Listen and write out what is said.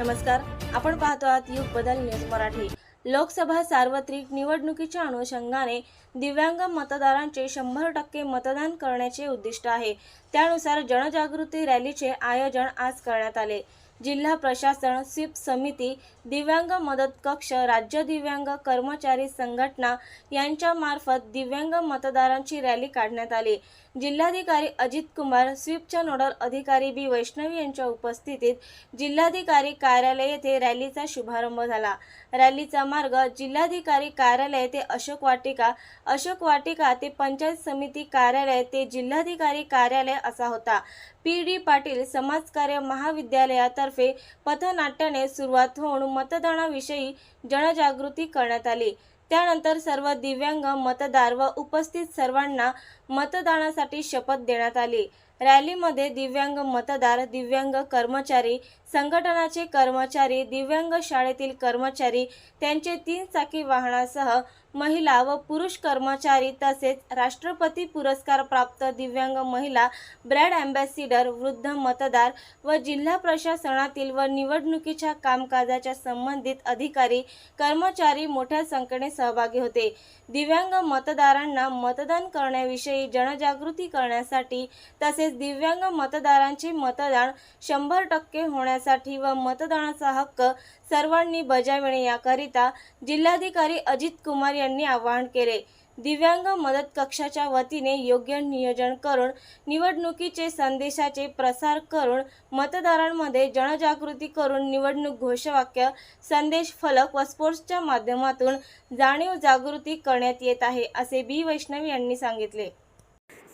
नमस्कार. आपण पाहतो आहात युग बदल न्यूज मराठी. लोकसभा सार्वत्रिक निवडणुकीच्या अनुषंगाने दिव्यांग मतदारांचे शंभर टक्के मतदान करण्याचे उद्दिष्ट आहे. त्यानुसार जनजागृती रॅलीचे आयोजन आज करण्यात आले. जिल्हा प्रशासन स्वीप समिती दिव्यांग मदत कक्ष राज्य दिव्यांग कर्मचारी संघटना यांच्यामार्फत दिव्यांग मतदारांची रॅली काढण्यात आली. जिल्हाधिकारी अजित कुमार स्वीपच्या नोडल अधिकारी बी. वैष्णवी यांच्या उपस्थितीत जिल्हाधिकारी कार्यालय येथे रॅलीचा शुभारंभ झाला. रॅलीचा मार्ग जिल्हाधिकारी कार्यालय ते अशोक वाटिका अशोक वाटिका ते पंचायत समिती कार्यालय ते जिल्हाधिकारी कार्यालय असा होता. पी डी पाटील समाजकार्य महाविद्यालयातर्फे पथनाट्याने सुरुवात होऊन मतदानाविषयी जनजागृती करण्यात आली. त्यानंतर सर्व दिव्यांग मतदार व उपस्थित सर्वांना मतदानासाठी शपथ देण्यात आली. रॅलीमध्ये दिव्यांग मतदार दिव्यांग कर्मचारी संघटनाचे कर्मचारी दिव्यांग शाळेतील कर्मचारी त्यांचे तीन चाकी वाहनासह महिला व पुरुष कर्मचारी तसेच राष्ट्रपती पुरस्कार प्राप्त दिव्यांग महिला ब्रँड अँबॅसिडर वृद्ध मतदार व जिल्हा प्रशासनातील व निवडणुकीच्या कामकाजाच्या संबंधित अधिकारी कर्मचारी मोठ्या संख्येने सहभागी होते. दिव्यांग मतदारांना मतदान करण्याविषयी जनजागृती करण्यासाठी तसेच दिव्यांग मतदारांचे मतदान शंभर टक्के होण्यासाठी व मतदानाचा हक्क सर्वांनी बजाविणे याकरिता जिल्हाधिकारी अजित कुमार यांनी आवाहन केले. दिव्यांग मदत कक्षाच्या वतीने योग्य नियोजन करून निवडणुकीचे संदेशाचे प्रसार करून मतदारांमध्ये जनजागृती करून निवडणूक घोषवाक्य संदेश फलक व स्पोर्ट्सच्या माध्यमातून जाणीव जागृती करण्यात येत आहे असे बी वैष्णवी यांनी सांगितले.